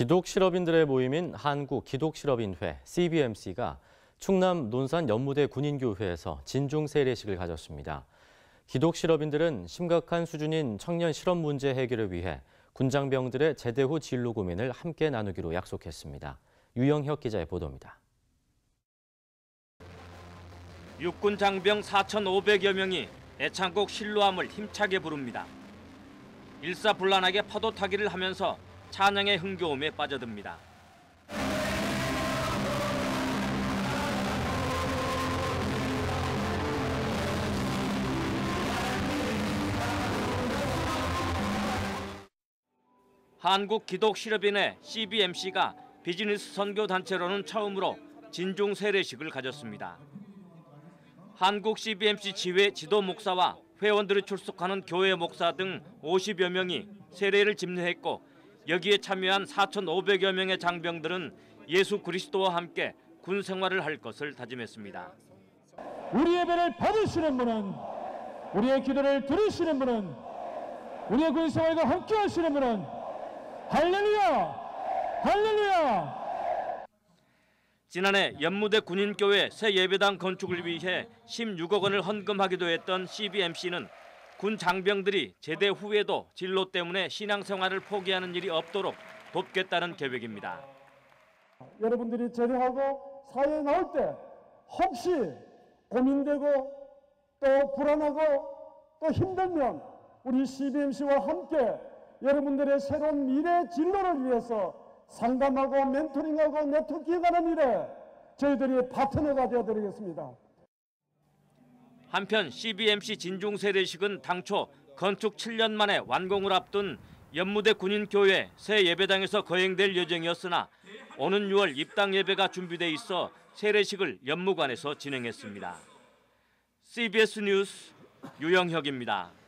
기독 실업인들의 모임인 한국 기독 실업인회 CBMC가 충남 논산 연무대 군인교회에서 진중 세례식을 가졌습니다. 기독 실업인들은 심각한 수준인 청년 실업 문제 해결을 위해 군장병들의 제대 후 진로 고민을 함께 나누기로 약속했습니다. 유영혁 기자의 보도입니다. 육군 장병 4,500여 명이 애창곡 실로함을 힘차게 부릅니다. 일사불란하게 파도 타기를 하면서 찬양의 흥겨움에 빠져듭니다. 한국 기독 실업인회 CBMC가 비즈니스 선교 단체로는 처음으로 진중 세례식을 가졌습니다. 한국 CBMC 지회 지도 목사와 회원들이 출석하는 교회 목사 등 50여 명이 세례를 집례했고 여기에 참여한 4,500여 명의 장병들은 예수 그리스도와 함께 군 생활을 할 것을 다짐했습니다. 우리 예배를 받으시는 분은 우리의 기도를 들으시는 분은 우리의 군 생활과 함께 하시는 분은 할렐루야 할렐루야 지난해 연무대 군인교회 새 예배당 건축을 위해 16억 원을 헌금하기도 했던 CBMC는 군 장병들이 제대 후에도 진로 때문에 신앙생활을 포기하는 일이 없도록 돕겠다는 계획입니다. 여러분들이 제대하고 사회에 나올 때 혹시 고민되고 또 불안하고 또 힘들면 우리 CBMC와 함께 여러분들의 새로운 미래 진로를 위해서 상담하고 멘토링하고 네트워킹하는 일에 저희들이 파트너가 되어드리겠습니다. 한편 CBMC 진중 세례식은 당초 건축 7년 만에 완공을 앞둔 연무대 군인교회 새 예배당에서 거행될 예정이었으나 오는 6월 입당 예배가 준비돼 있어 세례식을 연무관에서 진행했습니다. CBS 뉴스 유영혁입니다.